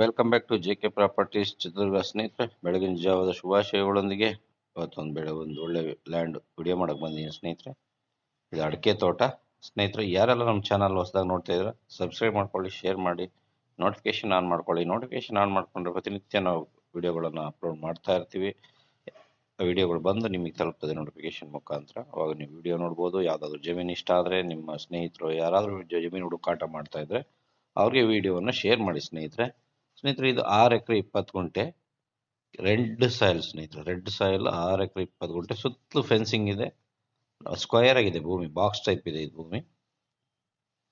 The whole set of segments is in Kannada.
Welcome back to J K properties Chitradurga ಸ್ನೇಹಿತರೆ, ಬೆಳಗಿನ ಜಾವದ ಶುಭಾಶಯಗಳೊಂದಿಗೆ ಇವತ್ತೊಂದು ಬೆಳೆ, ಒಂದು ಒಳ್ಳೆ ಲ್ಯಾಂಡ್ ವಿಡಿಯೋ ಮಾಡಕ್ಕೆ ಬಂದಿದ್ದೀನಿ ಸ್ನೇಹಿತರೆ. ಇದು ಅಡಿಕೆ ತೋಟ. ಸ್ನೇಹಿತರೆ, ಯಾರೆಲ್ಲ ನಮ್ಮ ಚಾನಲ್ ಹೊಸದಾಗಿ ನೋಡ್ತಾ ಇದ್ರೆ ಸಬ್ಸ್ಕ್ರೈಬ್ ಮಾಡ್ಕೊಳ್ಳಿ ಶೇರ್ ಮಾಡಿ ನೋಟಿಫಿಕೇಶನ್ ಆನ್ ಮಾಡ್ಕೊಳ್ಳಿ. ನೋಟಿಫಿಕೇಶನ್ ಆನ್ ಮಾಡ್ಕೊಂಡ್ರೆ ಪ್ರತಿನಿತ್ಯ ನಾವು ವಿಡಿಯೋಗಳನ್ನು ಅಪ್ಲೋಡ್ ಮಾಡ್ತಾ ಇರ್ತೀವಿ. ವಿಡಿಯೋಗಳು ಬಂದು ನಿಮಗೆ ತಲುಪ್ತದೆ ನೋಟಿಫಿಕೇಶನ್ ಮುಖಾಂತರ. ಅವಾಗ ನೀವು ವಿಡಿಯೋ ನೋಡ್ಬೋದು. ಯಾವುದಾದ್ರೂ ಜಮೀನು ಇಷ್ಟ ಆದರೆ ನಿಮ್ಮ ಸ್ನೇಹಿತರು, ಯಾರಾದರೂ ಜಮೀನು ಹುಡುಕಾಟ ಮಾಡ್ತಾ ಇದ್ರೆ, ಅವ್ರಿಗೆ ವಿಡಿಯೋವನ್ನು ಶೇರ್ ಮಾಡಿ ಸ್ನೇಹಿತರೆ. ಸ್ನೇಹಿತರೆ, ಇದು ಆರು ಎಕರೆ ಇಪ್ಪತ್ತು ಗುಂಟೆ, ರೆಡ್ ಸಾಯಿಲ್ ಸ್ನೇಹಿತರೆ, ರೆಡ್ ಸಾಯಿಲ್ ಆರು ಎಕರೆ ಇಪ್ಪತ್ತು ಗುಂಟೆ, ಸುತ್ತಲೂ ಫೆನ್ಸಿಂಗ್ ಇದೆ, ಸ್ಕ್ವಯರ್ ಆಗಿದೆ ಭೂಮಿ, ಬಾಕ್ಸ್ ಟೈಪ್ ಇದೆ ಇದು ಭೂಮಿ.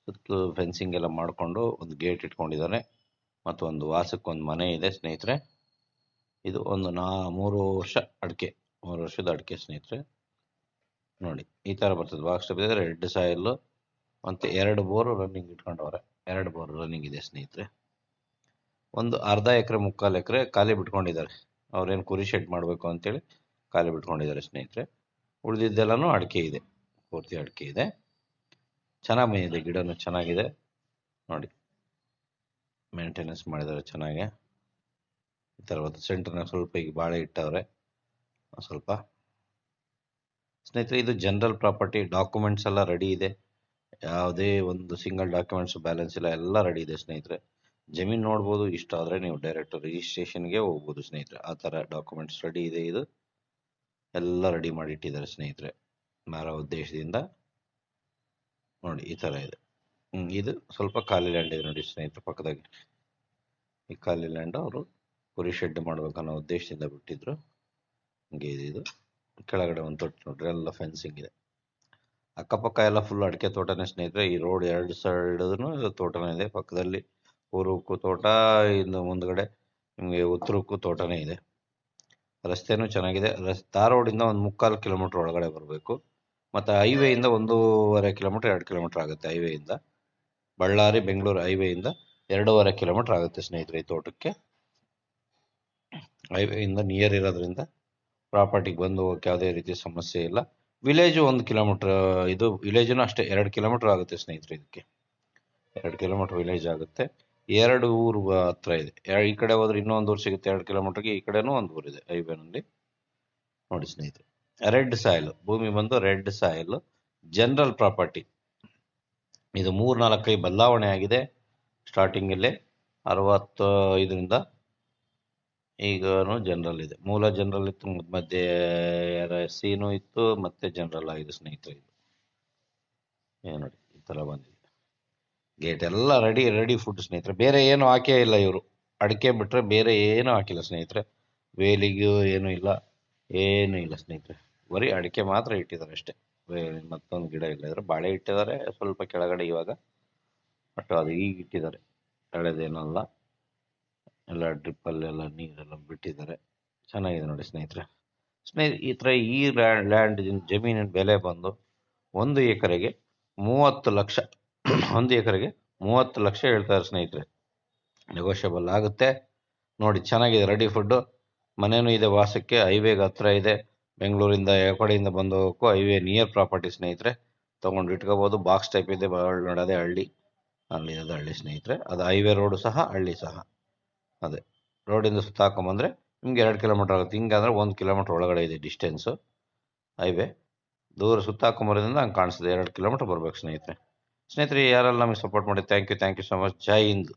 ಸುತ್ತಲೂ ಫೆನ್ಸಿಂಗ್ ಎಲ್ಲ ಮಾಡಿಕೊಂಡು ಒಂದು ಗೇಟ್ ಇಟ್ಕೊಂಡಿದ್ದಾರೆ, ಮತ್ತು ಒಂದು ವಾಸಕ್ಕೆ ಒಂದು ಮನೆ ಇದೆ ಸ್ನೇಹಿತರೆ. ಇದು ಒಂದು ನಾ, ಮೂರು ವರ್ಷ ಅಡಿಕೆ, ಮೂರು ವರ್ಷದ ಅಡಿಕೆ ಸ್ನೇಹಿತರೆ. ನೋಡಿ, ಈ ಥರ ಬರ್ತದೆ, ಬಾಕ್ಸ್ ಟೈಪ್ ಇದೆ, ರೆಡ್ ಸಾಯಿಲ್, ಮತ್ತು ಎರಡು ಬೋರು ರನ್ನಿಂಗ್ ಇಟ್ಕೊಂಡವ್ರೆ, ಎರಡು ಬೋರ್ ರನ್ನಿಂಗ್ ಇದೆ ಸ್ನೇಹಿತರೆ. ಒಂದು ಅರ್ಧ ಎಕರೆ, ಮುಕ್ಕಾಲು ಎಕರೆ ಖಾಲಿ ಬಿಟ್ಕೊಂಡಿದ್ದಾರೆ. ಅವ್ರೇನು ಕುರಿ ಶೆಡ್ ಮಾಡಬೇಕು ಅಂತೇಳಿ ಖಾಲಿ ಬಿಟ್ಕೊಂಡಿದ್ದಾರೆ ಸ್ನೇಹಿತರೆ. ಉಳಿದಿದ್ದೆಲ್ಲನೂ ಅಡಿಕೆ ಇದೆ, ಪೂರ್ತಿ ಅಡಿಕೆ ಇದೆ. ಚೆನ್ನಾಗಿ ಬಂದಿದೆ ಗಿಡನೂ ಚೆನ್ನಾಗಿದೆ. ನೋಡಿ ಮೇಂಟೆನೆನ್ಸ್ ಮಾಡಿದ್ದಾರೆ ಚೆನ್ನಾಗೆ. ಈ ಥರ ಒಂದು ಸೆಂಟರ್ನಾಗ ಸ್ವಲ್ಪ ಈಗ ಬಾಳೆ ಇಟ್ಟವ್ರೆ, ಸ್ವಲ್ಪ. ಸ್ನೇಹಿತರೆ, ಇದು ಜನರಲ್ ಪ್ರಾಪರ್ಟಿ ಡಾಕ್ಯುಮೆಂಟ್ಸ್ ಎಲ್ಲ ರೆಡಿ ಇದೆ. ಯಾವುದೇ ಒಂದು ಸಿಂಗಲ್ ಡಾಕ್ಯುಮೆಂಟ್ಸ್ ಬ್ಯಾಲೆನ್ಸ್ ಇಲ್ಲ ಎಲ್ಲ ರೆಡಿ ಇದೆ ಸ್ನೇಹಿತರೆ. ಜಮೀನು ನೋಡ್ಬೋದು, ಇಷ್ಟ ಆದರೆ ನೀವು ಡೈರೆಕ್ಟ್ ರಿಜಿಸ್ಟ್ರೇಷನ್ಗೆ ಹೋಗ್ಬೋದು ಸ್ನೇಹಿತರೆ. ಆ ಥರ ಡಾಕ್ಯುಮೆಂಟ್ಸ್ ರೆಡಿ ಇದೆ ಇದು. ಎಲ್ಲ ರೆಡಿ ಮಾಡಿ ಇಟ್ಟಿದ್ದಾರೆ ಸ್ನೇಹಿತರೆ. ಮಾರೋ ಉದ್ದೇಶದಿಂದ. ನೋಡಿ, ಈ ಥರ ಇದೆ. ಇದು ಸ್ವಲ್ಪ ಖಾಲಿ ಲ್ಯಾಂಡ್ ಇದೆ ನೋಡಿ ಸ್ನೇಹಿತರೆ, ಪಕ್ಕದಾಗಿ. ಈ ಖಾಲಿ ಲ್ಯಾಂಡ್ ಅವರು ಕುರಿ ಶೆಡ್ ಮಾಡ್ಬೇಕನ್ನೋ ಉದ್ದೇಶದಿಂದ ಬಿಟ್ಟಿದ್ರು. ಹಂಗೆ ಇದೆ ಇದು. ಕೆಳಗಡೆ ಒಂದು ತೊಟ್ಟು ನೋಡ್ರಿ, ಎಲ್ಲ ಫೆನ್ಸಿಂಗ್ ಇದೆ. ಅಕ್ಕಪಕ್ಕ ಎಲ್ಲ ಫುಲ್ ಅಡಿಕೆ ತೋಟನೇ ಸ್ನೇಹಿತರೆ. ಈ ರೋಡ್ ಎರಡು ಸೈಡ್ನು ತೋಟನೇ ಇದೆ. ಪಕ್ಕದಲ್ಲಿ ಪೂರ್ವಕ್ಕೂ ತೋಟ, ಇನ್ನು ಮುಂದ್ಗಡೆ ನಿಮಗೆ ಉತ್ತರಕ್ಕೂ ತೋಟನೇ ಇದೆ. ರಸ್ತೆನೂ ಚೆನ್ನಾಗಿದೆ. ರಸ್ ಧಾರವಾಡಿಂದ ಒಂದು ಮುಕ್ಕಾಲು ಕಿಲೋಮೀಟರ್ ಒಳಗಡೆ ಬರಬೇಕು. ಮತ್ತು ಹೈವೇಯಿಂದ ಒಂದೂವರೆ ಕಿಲೋಮೀಟರ್, ಎರಡು ಕಿಲೋಮೀಟರ್ ಆಗುತ್ತೆ ಹೈವೇಯಿಂದ. ಬಳ್ಳಾರಿ, ಬೆಂಗಳೂರು ಹೈವೇಯಿಂದ ಎರಡೂವರೆ ಕಿಲೋಮೀಟರ್ ಆಗುತ್ತೆ ಸ್ನೇಹಿತರೆ ಈ ತೋಟಕ್ಕೆ. ಹೈವೇಯಿಂದ ನಿಯರ್ ಇರೋದ್ರಿಂದ ಪ್ರಾಪರ್ಟಿಗೆ ಬಂದು ಹೋಗಕ್ಕೆ ಯಾವುದೇ ರೀತಿ ಸಮಸ್ಯೆ ಇಲ್ಲ. ವಿಲೇಜು ಒಂದು ಕಿಲೋಮೀಟರ್, ಇದು ವಿಲೇಜನು ಅಷ್ಟೇ, ಎರಡು ಕಿಲೋಮೀಟರ್ ಆಗುತ್ತೆ ಸ್ನೇಹಿತರೆ ಇದಕ್ಕೆ. ಎರಡು ಕಿಲೋಮೀಟರ್ ವಿಲೇಜ್ ಆಗುತ್ತೆ. ಎರಡು ಊರು ಹತ್ರ ಇದೆ. ಈ ಕಡೆ ಹೋದ್ರೆ ಇನ್ನೊಂದು ಊರು ಸಿಗುತ್ತೆ, ಎರಡು ಕಿಲೋಮೀಟರ್ಗೆ ಈ ಕಡೆನೂ ಒಂದು ಊರು ಇದೆ, ಹೈವೇನಲ್ಲಿ. ನೋಡಿ ಸ್ನೇಹಿತರೆ, ರೆಡ್ ಸಾಯಿಲ್, ಭೂಮಿ ಬಂದು ರೆಡ್ ಸಾಯಿಲ್, ಜನರಲ್ ಪ್ರಾಪರ್ಟಿ. ಇದು ಮೂರ್ ನಾಲ್ಕೈ ಬದಲಾವಣೆ ಆಗಿದೆ ಸ್ಟಾರ್ಟಿಂಗ್ ಅಲ್ಲಿ ಅರವತ್ತು ಐದರಿಂದ ಈಗನು ಜನರಲ್ ಇದೆ. ಮೂಲ ಜನರಲ್ ಇತ್ತು ಮಧ್ಯ- ಸೀನು ಇತ್ತು, ಮತ್ತೆ ಜನರಲ್ ಆಗಿದೆ ಸ್ನೇಹಿತರೆ ಇದು. ಏನು ನೋಡಿ, ಈ ತರ ಬಂದಿದೆ. ಗೇಟ್ ಎಲ್ಲ ರೆಡಿ ರೆಡಿ ಫುಡ್ ಸ್ನೇಹಿತರೆ. ಬೇರೆ ಏನು ಹಾಕೇ ಇಲ್ಲ ಇವರು. ಅಡಿಕೆ ಬಿಟ್ಟರೆ ಬೇರೆ ಏನು ಹಾಕಿಲ್ಲ ಸ್ನೇಹಿತರೆ. ಬೇಲಿಗೂ ಏನು ಇಲ್ಲ. ಏನು ಇಲ್ಲ ಸ್ನೇಹಿತರೆ. ಬರೀ ಅಡಿಕೆ ಮಾತ್ರ ಇಟ್ಟಿದ್ದಾರೆ ಅಷ್ಟೇ. ಮತ್ತೊಂದು ಗಿಡ ಇಲ್ಲ. ಇದ್ರೆ ಬಾಳೆ ಇಟ್ಟಿದ್ದಾರೆ. ಸ್ವಲ್ಪ ಕೆಳಗಡೆ ಇವಾಗ. ಬಟ್ ಅದು ಈಗ ಇಟ್ಟಿದ್ದಾರೆ. ಹಳೆದೇನಲ್ಲ ಎಲ್ಲ ಡ್ರಿಪ್ಪಲ್ಲೆಲ್ಲ ನೀರೆಲ್ಲ ಬಿಟ್ಟಿದ್ದಾರೆ. ಚೆನ್ನಾಗಿದೆ ನೋಡಿ ಸ್ನೇಹಿತರೆ. ಸ್ನೇಹಿತರೆ ಈ ಥರ ಈ ಲ್ಯಾಂಡ್ ಜಮೀನಿನ ಬೆಲೆ ಬಂದು ಒಂದು ಎಕರೆಗೆ ಮೂವತ್ತು ಲಕ್ಷ ಒಂದು ಎಕರೆಗೆ ಮೂವತ್ತು ಲಕ್ಷ ಹೇಳ್ತಾರೆ ಸ್ನೇಹಿತರೆ. ನೆಗೋಷಿಯಬಲ್ ಆಗುತ್ತೆ. ನೋಡಿ, ಚೆನ್ನಾಗಿದೆ ರೆಡಿ ಫುಡ್ಡು ಮನೆಯೂ ಇದೆ, ವಾಸಕ್ಕೆ ಹೈವೇಗೆ ಹತ್ರ ಇದೆ. ಬೆಂಗಳೂರಿಂದ ಯಾವ ಕಡೆಯಿಂದ ಬಂದು ಹೋಗೋಕ್ಕೂ ಹೈವೇ ನಿಯರ್ ಪ್ರಾಪರ್ಟಿ ಸ್ನೇಹಿತರೆ. ತೊಗೊಂಡು ಇಟ್ಕೋಬೋದು. ಬಾಕ್ಸ್ ಟೈಪ್ ಇದೆ ನೋಡಿ, ಅದೇ ಹಳ್ಳಿ. ಅಲ್ಲಿ ಅದು ಹಳ್ಳಿ ಸ್ನೇಹಿತರೆ. ಅದು ಹೈವೇ ರೋಡು ಸಹ, ಹಳ್ಳಿ ಸಹ. ಅದೇ. ರೋಡಿಂದ ಸುತ್ತ ಹಾಕೊಂಬಂದ್ರೆ ನಿಮ್ಗೆ ಎರಡು ಕಿಲೋಮೀಟರ್ ಆಗುತ್ತೆ. ಹಿಂಗಂದ್ರೆ ಒಂದು ಕಿಲೋಮೀಟರ್ ಒಳಗಡೆ ಇದೆ ಡಿಸ್ಟೆನ್ಸು ಹೈವೇ ದೂರ ಸುತ್ತ ಹಾಕೊಂಬರೋದ್ರಿಂದ ಹಂಗೆ ಕಾಣಿಸ್ತದೆ. ಎರಡು ಕಿಲೋಮೀಟರ್ ಬರ್ಬೇಕು ಸ್ನೇಹಿತರೆ. ಸ್ನೇಹಿತರೆ ಯಾರೆಲ್ಲ ನಮಗೆ ಸಪೋರ್ಟ್ ಮಾಡಿ thank you thank you so much Jai Hind